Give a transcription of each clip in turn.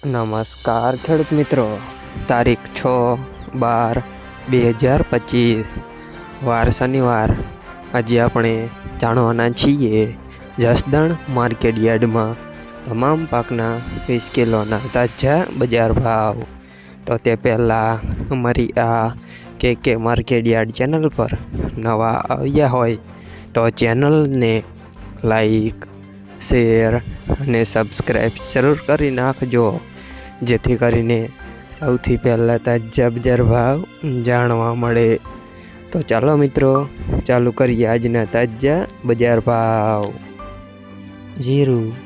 નમસ્કાર, ખેડૂત મિત્રો. તારીખ છ બાર બે હજાર પચીસ. વાર શનિવાર. આજે આપણે જાણવાના છીએ જસદણ માર્કેટ યાર્ડમાં તમામ પાકના વીસ કિલોના તાજા બજાર ભાવ. તો તે પહેલાં અમારી આ કે કે માર્કેટ યાર્ડ ચેનલ પર નવા આવ્યા હોય તો ચેનલને લાઈક, શેર અને સબસ્ક્રાઈબ જરૂર કરી નાખજો. જેથી કરીને સૌથી પહેલાં તાજા બજાર ભાવ જાણવા મળે. તો ચાલો મિત્રો, ચાલુ કરીએ આજના તાજા બજાર ભાવ. જીરું,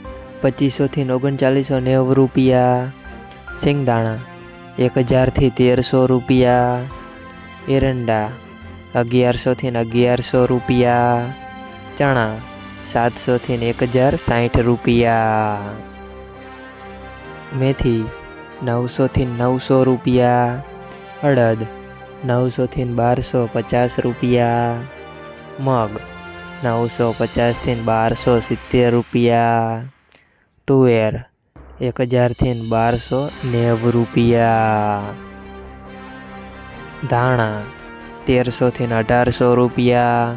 પચીસોથી ઓગણચાલીસો નેવું રૂપિયા. સિંગદાણા એક હજારથી તેરસો રૂપિયા. એરંડા, અગિયારસોથી અગિયારસો રૂપિયા. ચણા, સાતસોથી એક હજાર સાઠ રૂપિયા. મેથી નવસોથી નવસો રૂપિયા. અડદ, નવસોથી બારસો પચાસ રૂપિયા. મગ, નવસો પચાસથી બારસો સિત્તેર રૂપિયા. તુવેર એક હજારથી બારસો નેવું રૂપિયા. ધાણા, તેરસોથી અઢારસો રૂપિયા.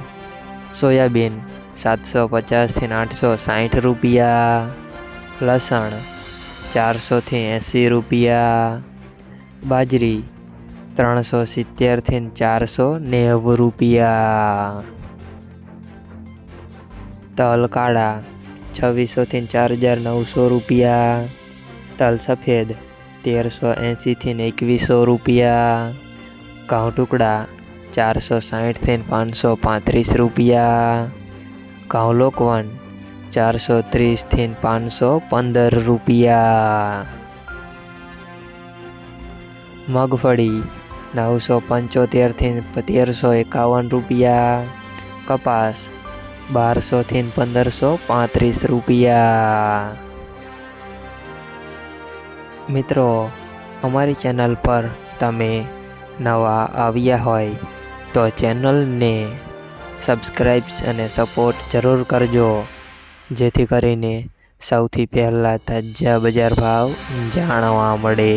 સોયાબીન, સાતસો પચાસથી આઠસો સાઠ રૂપિયા. લસણ ચારસોથી એંસી રૂપિયા. બાજરી ત્રણસો સિત્તેરથી ચારસો નેવું રૂપિયા. તલ કાળા છવ્વીસોથી ચાર હજાર નવસો રૂપિયા. તલ સફેદ તેરસો એંસીથી એકવીસો રૂપિયા. ઘઉં ટુકડા ચારસો સાઠથી પાંચસો પાંત્રીસ રૂપિયા. ઘઉં લોકવન ચારસો ત્રીસથી પાંચસો પંદર રૂપિયા. મગફળી નવસો પંચોતેરથી તેરસો એકાવન રૂપિયા. કપાસ બારસોથી પંદરસો પાંત્રીસ રૂપિયા. મિત્રો, અમારી ચેનલ પર તમે નવા આવ્યા હોય તો ચેનલને સબસ્ક્રાઈબ્સ અને સપોર્ટ જરૂર કરજો. જેથી કરીને સૌથી પહેલાં તાજા બજાર ભાવ જાણવા મળે.